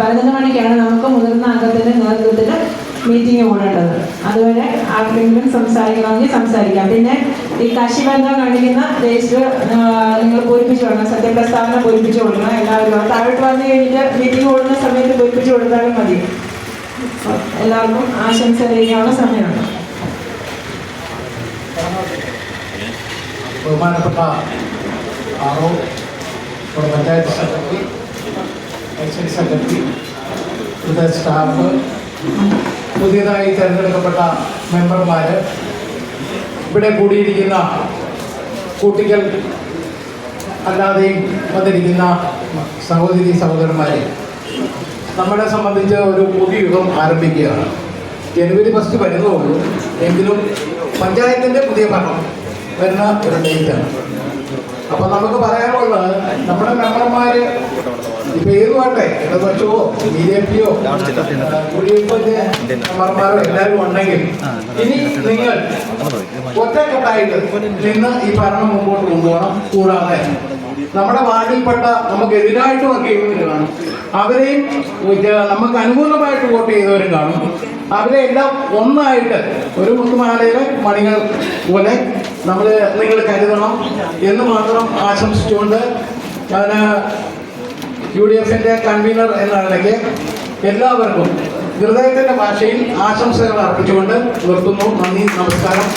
പതിനൊന്ന് മണിക്കാണ് നമുക്ക് മുതിർന്ന അംഗത്തിന്റെ നേതൃത്വത്തിൽ മീറ്റിംഗ് കൂടേണ്ടത് അതുവരെ ആർക്കെങ്കിലും സംസാരിക്കണമെങ്കിൽ സംസാരിക്കാം. പിന്നെ ഈ കശിബന്ധം കാണിക്കുന്ന രജിസ്റ്റർ നിങ്ങൾ പൂരിപ്പിച്ചു കൊടുക്കണം. സത്യപ്രസ്താവന പൂരിപ്പിച്ചു കൊടുക്കണം. എല്ലാവരും താഴോട്ട് വന്നു കഴിഞ്ഞിട്ട് മീറ്റിംഗ് കൂടുന്ന സമയത്ത് പൂരിപ്പിച്ചു കൊടുത്താലും മതി. എല്ലാവർക്കും ആശംസ അറിയിക്കാനുള്ള സമയമാണ് ബഹുമാനപ്പെട്ട ആറോ പഞ്ചായത്ത് സെക്രട്ടറി എക്സൈസ് സെക്രട്ടറി പുതിയ സ്റ്റാഫ്. പുതിയതായി തിരഞ്ഞെടുക്കപ്പെട്ട മെമ്പർമാർ ഇവിടെ കൂടിയിരിക്കുന്ന കുട്ടികൾ അല്ലാതെയും വന്നിരിക്കുന്ന സഹോദരി സഹോദരന്മാരെ നമ്മളെ സംബന്ധിച്ച് ഒരു പുതിയ യുഗം ആരംഭിക്കുകയാണ്. ജനുവരി ഫസ്റ്റ് വരുന്നതുള്ളൂ എങ്കിലും പഞ്ചായത്തിന്റെ പുതിയ ഭരണം വരുന്ന ഒരു ഡേറ്റാണ് അപ്പൊ നമുക്ക് പറയാനുള്ളത് നമ്മുടെ മെമ്പർമാര് ഇപ്പൊ ഏതുമാട്ടെ ഇടതുപക്ഷമോ ബി ജെ പിയോ മെമ്പർമാരോ എല്ലാവരും ഉണ്ടെങ്കിൽ ഇനി നിങ്ങൾ ഒറ്റക്കെട്ടായിട്ട് നിന്ന് ഈ ഭരണം മുമ്പോട്ട് കൊണ്ടുപോകണം. കൂടാതെ നമ്മുടെ വാർഡിൽപ്പെട്ട നമുക്ക് എതിരായിട്ട് വർക്ക് ചെയ്യുന്നവർ കാണും. അവരെയും നമുക്ക് അനുകൂലമായിട്ട് വോട്ട് ചെയ്തവരും കാണും. അവരെ എല്ലാം ഒന്നായിട്ട് ഒരു മുത്തുമാലയിലെ മണികൾ പോലെ നമ്മൾ നിങ്ങൾ കരുതണം എന്ന് മാത്രം ആശംസിച്ചുകൊണ്ട് ഞാൻ യു ഡി എഫിന്റെ കൺവീനർ എന്ന നിലയ്ക്ക് എല്ലാവർക്കും ഹൃദയത്തിന്റെ ഭാഷയിൽ ആശംസകൾ അർപ്പിച്ചുകൊണ്ട് നിർത്തുന്നു. നന്ദി നമസ്കാരം.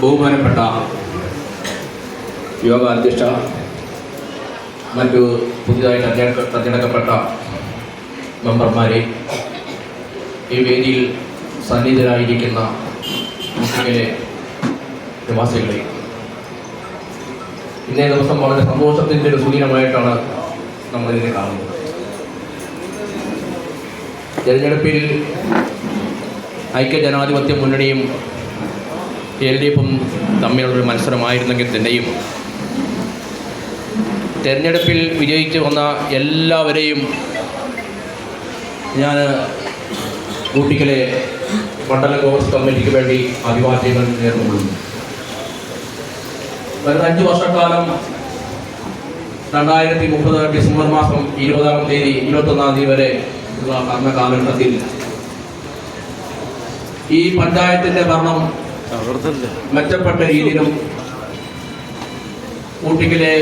ബഹുമാനപ്പെട്ട യോഗ അധ്യക്ഷ മറ്റു പുതിയതായി തെരഞ്ഞെടുക്ക തെരഞ്ഞെടുക്കപ്പെട്ട മെമ്പർമാരെ ഈ വേദിയിൽ സന്നിഹിതരായിരിക്കുന്ന മുസ്ലിമിലെ നിവാസികളെ ഇന്നേ ദിവസം വളരെ സന്തോഷത്തിന്റെ ഒരു സൂചനമായിട്ടാണ് നമ്മളിതിനെ കാണുന്നത്. തിരഞ്ഞെടുപ്പിൽ ഐക്യജനാധിപത്യ മുന്നണിയും എൽ ഡി എഫും തമ്മിലുള്ളൊരു മത്സരമായിരുന്നെങ്കിൽ തന്നെയും തെരഞ്ഞെടുപ്പിൽ വിജയിച്ചു വന്ന എല്ലാവരെയും ഞാൻ കൂട്ടിക്കലെ മണ്ഡല കോൺഗ്രസ് കമ്മിറ്റിക്ക് വേണ്ടി അഭിവാദ്യങ്ങൾ നേർന്നുകൊള്ളുന്നു. വരുന്ന അഞ്ച് വർഷക്കാലം രണ്ടായിരത്തി മുപ്പത് ഡിസംബർ മാസം ഇരുപതാം തീയതി ഇരുപത്തൊന്നാം തീയതി വരെ ഉള്ള ഭരണ കാലഘട്ടത്തിൽ ഈ പഞ്ചായത്തിന്റെ ഭരണം മെച്ചപ്പെട്ട രീതിയിലും ഊട്ടിക്കിലെ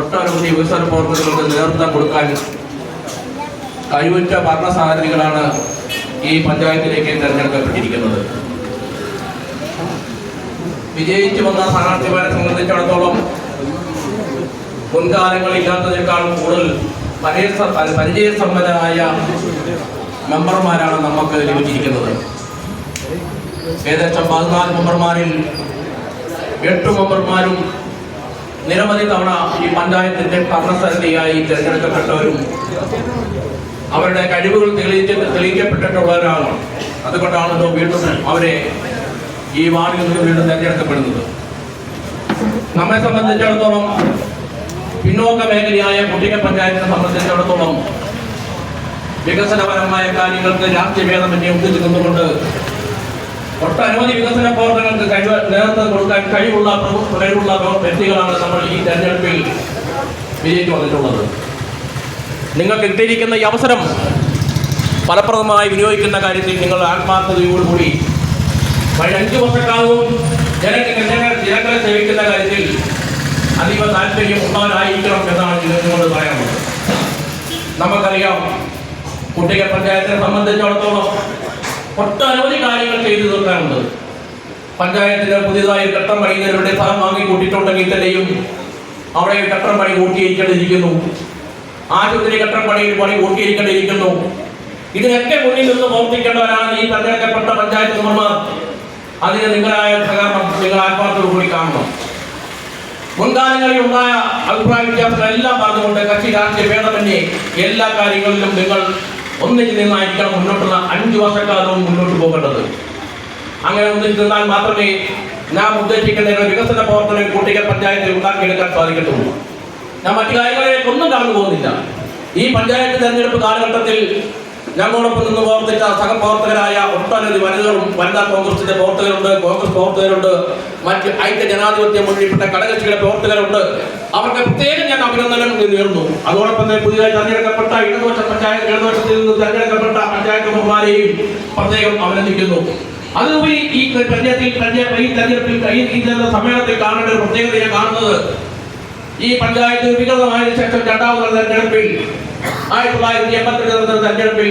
ഒട്ടനവധി വികസന പ്രവർത്തനങ്ങൾക്ക് നേതൃത്വം കൊടുക്കാൻ കഴിവുറ്റ ഭരണസാരഥികളാണ് ഈ പഞ്ചായത്തിലേക്ക് തിരഞ്ഞെടുക്കപ്പെട്ടിരിക്കുന്നത്. വിജയിച്ചു വന്ന സ്ഥാനാർത്ഥിമാരെ സംബന്ധിച്ചിടത്തോളം മുൻകാലങ്ങളില്ലാത്തതിനേക്കാളും കൂടുതൽ പരിചയ പരിചയസമ്പന്നരായ മെമ്പർമാരാണ് നമുക്ക് ലഭിച്ചിരിക്കുന്നത്. ഏകദേശം പതിനാല് മെമ്പർമാരിൽ എട്ട് മെമ്പർമാരും നിരവധി തവണ ഈ പഞ്ചായത്തിന്റെ ഭരണസമിതിയായി തിരഞ്ഞെടുക്കപ്പെട്ടവരും അവരുടെ കഴിവുകൾ തെളിയിച്ച് തെളിയിക്കപ്പെട്ടിട്ടുള്ളവരാണ് അതുകൊണ്ടാണല്ലോ വീണ്ടും അവരെ ഈ വാർഡിൽ നിന്ന് വീണ്ടും തിരഞ്ഞെടുക്കപ്പെടുന്നത്. നമ്മെ സംബന്ധിച്ചിടത്തോളം പിന്നോക്ക മേഖലയായ കുട്ടിക പഞ്ചായത്തിനെ സംബന്ധിച്ചിടത്തോളം വികസനപരമായ കാര്യങ്ങൾക്ക് രാഷ്ട്രീയ ഭേദമന്യേ ഒന്നിച്ചു നിന്നുകൊണ്ട് ഒട്ടനവധി വികസന പ്രവർത്തനങ്ങൾക്ക് കഴിവ് നേതൃത്വം കൊടുക്കാൻ കഴിവുള്ള കഴിവുള്ള വ്യക്തികളാണ് നമ്മൾ ഈ തെരഞ്ഞെടുപ്പിൽ വിജയിച്ചു വന്നിട്ടുള്ളത്. നിങ്ങൾക്ക് കിട്ടിയിരിക്കുന്ന ഈ അവസരം ഫലപ്രദമായി വിനിയോഗിക്കുന്ന കാര്യത്തിൽ നിങ്ങൾ ആത്മാർത്ഥതയോടുകൂടി കഴിഞ്ഞ അഞ്ചു വർഷക്കാലവും ജനങ്ങൾ- ജനങ്ങളെ സേവിക്കുന്ന കാര്യത്തിൽ അതീവ താല്പര്യം ഉണ്ടാകാനായിരിക്കണം എന്നാണ് ഇതിനോട് പറയാനുള്ളത്. നമുക്കറിയാം കുട്ടികൾ പഞ്ചായത്തിനെ സംബന്ധിച്ചിടത്തോളം ഒട്ടനവധി കാര്യങ്ങൾ ചെയ്തു തീർക്കാനുണ്ട്. പഞ്ചായത്തിന് പുതിയതായി കട്ടം പണിയുന്നവരുടെ സ്ഥലം വാങ്ങി കൂട്ടിയിട്ടുണ്ടെങ്കിൽ തന്നെയും അവിടെ കട്ടം പണി കൂട്ടിയിരിക്കേണ്ടിയിരിക്കുന്നു ആശുപത്രി കട്ടം പണി പണി കൂട്ടിയിരിക്കേണ്ടിയിരിക്കുന്നു ഇതിനൊക്കെ മുന്നിൽ നിന്ന് പ്രവർത്തിക്കേണ്ടവരാണ് ഈ തെരഞ്ഞെടുക്കപ്പെട്ട പഞ്ചായത്ത് മെമ്പർമാർ. അതിന് നിങ്ങളായ സഹകരണം നിങ്ങൾ ആത്മാർത്ഥത്തോടു കൂടി കാണണം. മുൻകാലങ്ങളിൽ ഉണ്ടായ അഭിപ്രായ വ്യത്യാസങ്ങൾ എല്ലാം പറഞ്ഞുകൊണ്ട് കക്ഷി രാഷ്ട്രീയ ഭേദമന്യേ എല്ലാ കാര്യങ്ങളിലും നിങ്ങൾ ഒന്നിച്ച് നിന്നായിരിക്കണം മുന്നോട്ടുള്ള അഞ്ചു വർഷക്കാലവും മുന്നോട്ട് പോകേണ്ടത്. അങ്ങനെ ഒന്നിച്ച് മാത്രമേ നാം ഉദ്ദേശിക്കുന്ന വികസന പ്രവർത്തനം കുട്ടികൾ പഞ്ചായത്തിൽ ഉണ്ടാക്കിയെടുക്കാൻ സാധിക്കത്തുള്ളൂ. ഞാൻ മറ്റു കാര്യങ്ങളിലേക്ക് ഒന്നും കടന്നു പോകുന്നില്ല. ഈ പഞ്ചായത്ത് തെരഞ്ഞെടുപ്പ് കാലഘട്ടത്തിൽ ഞങ്ങളോടൊപ്പം നിന്ന് പ്രവർത്തിച്ച സഹപ്രവർത്തകരായ ഒട്ടനവധി വനിതകളും വനിതാ കോൺഗ്രസിന്റെ പ്രവർത്തകരുണ്ട് കോൺഗ്രസ് പ്രവർത്തകരുണ്ട് മറ്റ് ഐക്യ ജനാധിപത്യ മുന്നിൽപ്പെട്ട ഘടകകക്ഷികളുടെ പ്രവർത്തകരുണ്ട്. അവർക്ക് പ്രത്യേകം ഞാൻ അഭിനന്ദനം നേർന്നു അതോടൊപ്പം തന്നെ പുതിയതായി തെരഞ്ഞെടുക്കപ്പെട്ട ഇടതുപക്ഷ പഞ്ചായത്ത് ഇടതുപക്ഷത്തിൽ നിന്ന് തെരഞ്ഞെടുക്കപ്പെട്ട പഞ്ചായത്ത് മെമ്പർമാരെയും പ്രത്യേകം അഭിനന്ദിക്കുന്നു. അതുപരി ഈ പഞ്ചായത്തിൽ പഞ്ചായത്ത് ഈ തെരഞ്ഞെടുപ്പിൽ ഈ ഈ സമ്മേളനത്തിൽ കാണേണ്ട ഒരു പ്രത്യേകത ഞാൻ കാണുന്നത്. ഈ പഞ്ചായത്ത് വികൃതമായതിനു ശേഷം രണ്ടാമത് തെരഞ്ഞെടുപ്പിൽ ആയിരത്തി തൊള്ളായിരത്തി എൺപത്തി നടന്ന തെരഞ്ഞെടുപ്പിൽ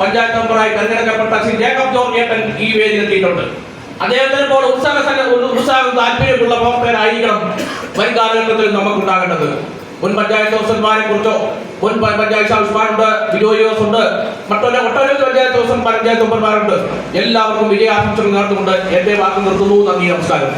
പഞ്ചായത്ത് മെമ്പറായി തെരഞ്ഞെടുക്കപ്പെട്ട ശ്രീ ജേക്കബ് ജോർജ് ഏട്ടൻ ഈ വേദിയിലെത്തിയിട്ടുണ്ട് അദ്ദേഹത്തിന് പോലെ ഉത്സാഹ ഉത്സാഹം താല്പര്യമുള്ള പ്രവർത്തകരായിരിക്കണം വരും കാലഘട്ടത്തിൽ നമുക്കുണ്ടാകേണ്ടത്. മുൻ പഞ്ചായത്ത് ഓഫീസർമാരെ കുറിച്ചോ? മുൻ പഞ്ചായത്ത് ഓഫീസർമാരുണ്ട് വിജോയോസ് ഉണ്ട്. മറ്റൊരു ഒട്ടനവധി പഞ്ചായത്ത് ഓഫീസർ പഞ്ചായത്ത് മെമ്പർമാരുണ്ട്. എല്ലാവർക്കും വിജയാശംസകൾ നേർന്നുകൊണ്ട് എന്റെ വാക്ക് നിർത്തുന്നു. നന്ദി നമസ്കാരം.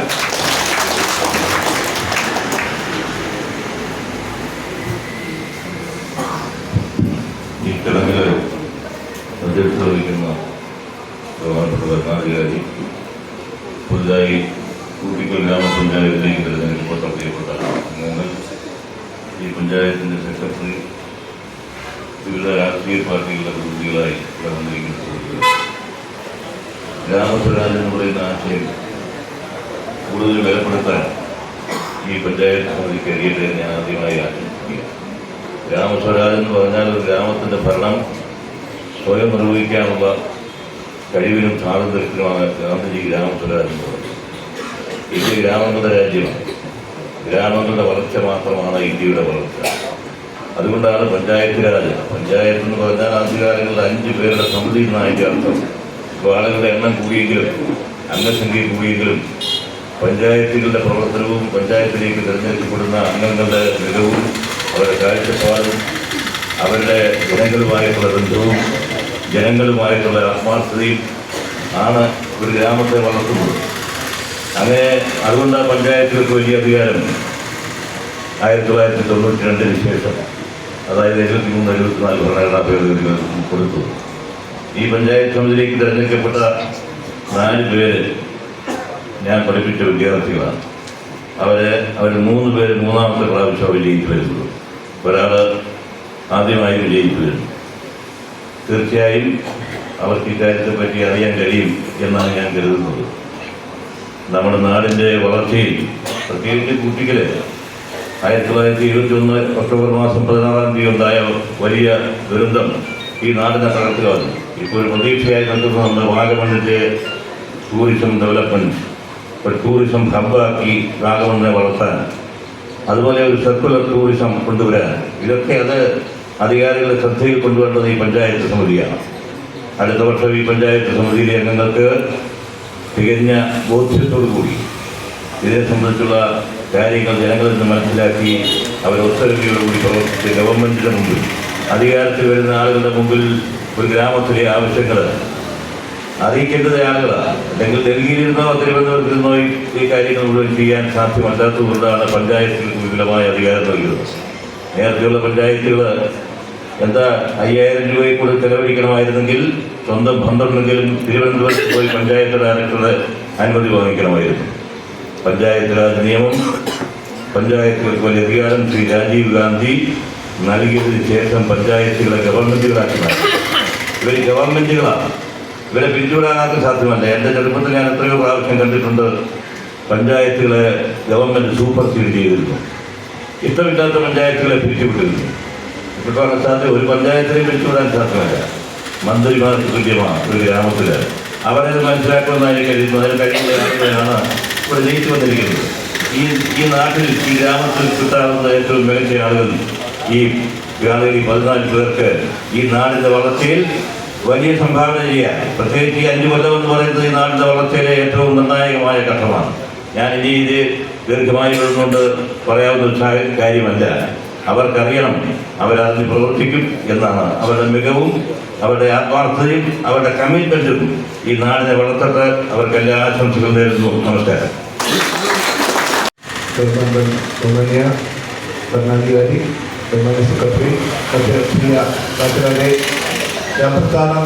പുതുതായി കൂട്ടിക്കൽ ഗ്രാമപഞ്ചായത്തിലേക്ക് തിരഞ്ഞെടുപ്പ് പ്രിയപ്പെട്ട അംഗങ്ങൾ ഈ പഞ്ചായത്തിന്റെ സെക്രട്ടറി വിവിധ രാഷ്ട്രീയ പാർട്ടികളുടെ പ്രതിനിധികളായി ഇവിടെ വന്നിരിക്കുന്നത് ഗ്രാമസ്വരാജ് എന്ന് പറയുന്ന ആശയം കൂടുതൽ ബലപ്പെടുത്താൻ ഈ പഞ്ചായത്ത് സമിതി കരിയറിൽ ഞാൻ ആദ്യമായി ആശംസിക്കുക ഗ്രാമസ്വരാജ് എന്ന് പറഞ്ഞാൽ ഒരു ഗ്രാമത്തിന്റെ ഭരണം സ്വയം നിർവഹിക്കാനുള്ള കഴിവിനും സ്വാതന്ത്ര്യത്തിനുമാണ് ഗാന്ധിജി ഗ്രാമസ്വരാജ് എന്ന് പറയുന്നത്. ഇത് ഗ്രാമങ്ങളുടെ രാജ്യമാണ്. ഗ്രാമങ്ങളുടെ വളർച്ച മാത്രമാണ് ഇന്ത്യയുടെ വളർച്ച. അതുകൊണ്ടാണ് പഞ്ചായത്ത് രാജ് പഞ്ചായത്ത് എന്ന് പറഞ്ഞാൽ ആദ്യകാലങ്ങളിൽ അഞ്ച് പേരുടെ സമിതി എന്നാണ് അതിന്റെ അർത്ഥം. ഇപ്പോൾ ആളുകളുടെ എണ്ണം കൂടിയെങ്കിലും അംഗസംഖ്യ കൂടിയെങ്കിലും പഞ്ചായത്തുകളുടെ പ്രവർത്തനവും പഞ്ചായത്തിലേക്ക് തിരഞ്ഞെടുക്കപ്പെടുന്ന അംഗങ്ങളുടെ മികവും അവരുടെ കാഴ്ചപ്പാടും അവരുടെ ജനങ്ങളുമായിട്ടുള്ള ബന്ധവും ജനങ്ങളുമായിട്ടുള്ള ആത്മാർത്ഥതയും ആണ് ഒരു ഗ്രാമത്തെ വളർത്തുന്നത്. അങ്ങനെ അതുകൊണ്ട് പഞ്ചായത്തുകൾക്ക് വലിയ അധികാരം ആയിരത്തി തൊള്ളായിരത്തി തൊണ്ണൂറ്റി രണ്ടിന് ശേഷം. അതായത് എഴുപത്തി മൂന്ന് എഴുപത്തിനാല് ഭരണഘടനാ ഭേദഗതികൾ കൊടുത്തു. ഈ പഞ്ചായത്ത് സമിതിയിലേക്ക് തിരഞ്ഞെടുക്കപ്പെട്ട നാല് പേര് ഞാൻ പഠിപ്പിച്ച വിദ്യാർത്ഥികളാണ്. അവർ അവർ മൂന്ന് പേര് മൂന്നാമത്തെ പ്രാവശ്യം വിജയിച്ചു വരുന്നത്. ഒരാൾ ആദ്യമായി വിജയിച്ചു വരുന്നു. തീർച്ചയായും അവർക്ക് ഇക്കാര്യത്തെ പറ്റി അറിയാൻ കഴിയും എന്നാണ് ഞാൻ കരുതുന്നത്. നമ്മുടെ നാടിന്റെ വളർച്ചയിൽ പ്രത്യേകിച്ച് കുട്ടികളെ ആയിരത്തി തൊള്ളായിരത്തി ഇരുപത്തി ഒന്ന് ഒക്ടോബർ മാസം പതിനാറാം തീയതി ഉണ്ടായ വലിയ ദുരന്തം ഈ നാടിനെ വന്നു ഇപ്പോൾ ഒരു പ്രതീക്ഷയായി നൽകുന്ന നമ്മുടെ വാഗമണ്ണിന്റെ ടൂറിസം ഡെവലപ്മെന്റ് ഒരു ടൂറിസം ഹബ്ബാക്കി വാഗമണ്ണിനെ വളർത്താൻ അതുപോലെ ഒരു സർക്കുലർ ടൂറിസം കൊണ്ടുവരാൻ. ഇതൊക്കെ അത് അധികാരികളുടെ ശ്രദ്ധയിൽ കൊണ്ടുവരേണ്ടത് ഈ പഞ്ചായത്ത് സമിതിയാണ്. അടുത്ത വർഷം ഈ പഞ്ചായത്ത് സമിതിയിലെ അംഗങ്ങൾക്ക് തികഞ്ഞ ബോധ്യത്തോടു കൂടി ഇതിനെ സംബന്ധിച്ചുള്ള കാര്യങ്ങൾ ജനങ്ങളിൽ നിന്ന് മനസ്സിലാക്കി അവർ ഒത്തൊരുമയോടുകൂടി പ്രവർത്തിച്ച് ഗവൺമെന്റിന്റെ മുമ്പിൽ അധികാരത്തിൽ വരുന്ന ആളുകളുടെ മുമ്പിൽ ഒരു ഗ്രാമത്തിലെ ആവശ്യങ്ങൾ അറിയിക്കേണ്ടത് ആളുകളാണ്. അല്ലെങ്കിൽ ഡൽഹിയിലിരുന്നോ തിരുവനന്തപുരത്തിരുന്നോ ഈ കാര്യങ്ങൾ മുഴുവൻ ചെയ്യാൻ സാധ്യമല്ലാത്തതുകൊണ്ടാണ് പഞ്ചായത്തുകൾക്ക് വിപുലമായ അധികാരം നൽകുന്നത് നേരത്തെയുള്ള പഞ്ചായത്തുകൾ എന്താ അയ്യായിരം രൂപയിൽ കൂടെ ചെലവഴിക്കണമായിരുന്നെങ്കിൽ സ്വന്തം പന്ത്രണ്ടെങ്കിലും തിരുവനന്തപുരത്ത് പോയി പഞ്ചായത്ത് ഡയറക്ടറുടെ അനുമതി വാങ്ങിക്കണമായിരുന്നു. പഞ്ചായത്ത് രാജ് നിയമം പഞ്ചായത്തുകൾക്ക് വലിയ അധികാരം ശ്രീ രാജീവ് ഗാന്ധി നൽകിയതിന് ശേഷം പഞ്ചായത്തുകളെ ഗവൺമെന്റുകളാക്കി മാറ്റി. ഇവർ ഗവൺമെന്റുകളാണ് ഇവരെ പിരിച്ചുവിടാനാർക്കും സാധ്യമല്ല. എന്റെ ചെറുപ്പത്തിൽ ഞാൻ എത്രയോ പ്രാവശ്യം കണ്ടിട്ടുണ്ട് പഞ്ചായത്തുകളെ ഗവൺമെന്റ് സൂപ്പർ സീഡ് ചെയ്തിരുന്നു. ഇഷ്ടമില്ലാത്ത പഞ്ചായത്തുകളെ പിരിച്ചുവിട്ടിരുന്നു. ഇപ്പോൾ സാധ്യത ഒരു പഞ്ചായത്തിനെ പിരിച്ചുവിടാൻ സാധ്യമല്ല. മന്ത്രിമാർക്ക് തുല്യമാണ് ഒരു ഗ്രാമത്തിൽ അവരത് മനസ്സിലാക്കണമെന്നായി കഴിയുന്നു അതിന് കഴിയുന്ന ആളുകളാണ് ഇവിടെ ജയിച്ചു വന്നിരിക്കുന്നത്. ഈ ഈ നാട്ടിൽ ഈ ഗ്രാമത്തിൽ കിട്ടാവുന്ന ഏറ്റവും മികച്ച ആളുകൾ ഈ ഈ പതിനാല് പേർക്ക് ഈ നാടിന്റെ വളർച്ചയിൽ വലിയ സംഭാവന ചെയ്യാൻ പ്രത്യേകിച്ച് ഈ അഞ്ചു കൊല്ലം എന്ന് പറയുന്നത് ഈ നാടിന്റെ വളർച്ചയിലെ ഏറ്റവും നിർണായകമായ ഘട്ടമാണ്. ഞാൻ ഇനി ഇത് ദീർഘമായി വരുന്നുകൊണ്ട് പറയാവുന്ന കാര്യമല്ല. അവർക്കറിയണം. അവരതിന് പ്രവർത്തിക്കും എന്നാണ് അവരുടെ മികവും അവരുടെ ആത്മാർത്ഥതയും അവരുടെ കമ്മിറ്റ്മെന്റും ഈ നാടിനെ വളർത്തട്ടെ. അവർക്ക് എല്ലാ ആശംസകളും നേരുന്നു. നമസ്കാരം. സെക്രട്ടറി ഞാൻ പ്രസ്ഥാനം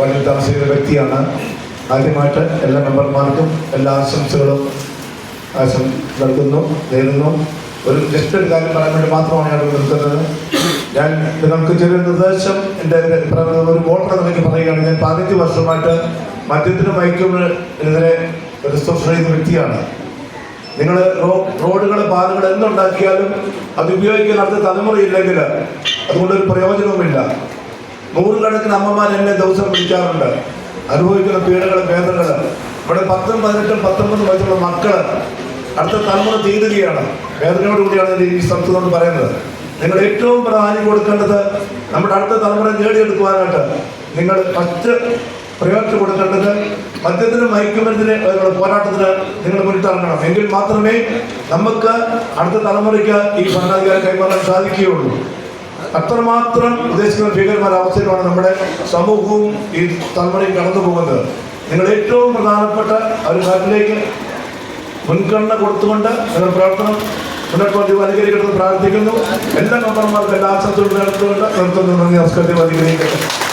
വലിയ താമസിക്കുന്ന വ്യക്തിയാണ്. ആദ്യമായിട്ട് എല്ലാ മെമ്പർമാർക്കും എല്ലാ ആശംസകളും ആശം നൽകുന്നു നേരുന്നു. ഒരു ജസ്റ്റ് ഒരു കാര്യം പറയാൻ വേണ്ടി മാത്രമാണ് ഞാൻ നിർത്തുന്നത് ഞാൻ നിങ്ങൾക്ക് ചെറിയ നിർദ്ദേശം എന്റെ ഒരു- വോട്ടർ നിലയ്ക്ക് പറയുകയാണ്. ഞാൻ പതിനഞ്ച് വർഷമായിട്ട് മദ്യത്തിന് മയക്കുമെതിരെ റിസർവ് ചെയ്യുന്ന വ്യക്തിയാണ്. നിങ്ങൾ റോഡുകൾ പാലുകൾ എന്തുണ്ടാക്കിയാലും അത് ഉപയോഗിക്കാൻ അടുത്ത തലമുറയില്ലെങ്കിൽ അതുകൊണ്ടൊരു പ്രയോജനവുമില്ല. നൂറുകണക്കിന് അമ്മമാർ എന്നെ ദിവസം വിളിക്കാറുണ്ട്. അനുഭവിക്കുന്ന പീഡകൾ വേദനകൾ ഇവിടെ പത്തും പതിനെട്ടും പത്തൊമ്പതും വയസ്സുള്ള മക്കൾ അടുത്ത തലമുറ തീരുകയാണ് വേദനയോട് കൂടിയാണ് ഈ സ്ഥലത്തുകൊണ്ട് പറയുന്നത്. നിങ്ങൾ ഏറ്റവും പ്രാധാന്യം കൊടുക്കേണ്ടത് നമ്മുടെ അടുത്ത തലമുറ നേടിയെടുക്കുവാനായിട്ട് നിങ്ങൾ ഫസ്റ്റ് പ്രയോജനം കൊടുക്കേണ്ടത് മദ്യത്തിന് മയക്കുമരുന്നിന് പോരാട്ടത്തിന് നിങ്ങൾ മുന്നിട്ടിറങ്ങണം. എങ്കിൽ മാത്രമേ നമുക്ക് അടുത്ത തലമുറയ്ക്ക് ഈ ഭരണാധികാരം കൈമാറാൻ സാധിക്കുകയുള്ളൂ. അത്രമാത്രം ഉദ്ദേശിക്കുന്ന ഭീകരമായ അവസ്ഥയിലാണ് നമ്മുടെ സമൂഹവും ഈ തലമുറയും കടന്നു പോകുന്നത് നിങ്ങൾ ഏറ്റവും പ്രധാനപ്പെട്ട ഒരു കാര്യത്തിലേക്ക് മുൻഗണന കൊടുത്തുകൊണ്ട് നിങ്ങൾ പ്രവർത്തനം കൊണ്ട് അനുകരിക്കണമെന്ന് പ്രാർത്ഥിക്കുന്നു. എല്ലാ മെമ്പർമാർക്കും എല്ലാ ആശംസകളും നേർത്തുകൊണ്ട് നിർത്തുന്നു. നന്ദി നമസ്കാരത്തെ അനുകരിക്കട്ടെ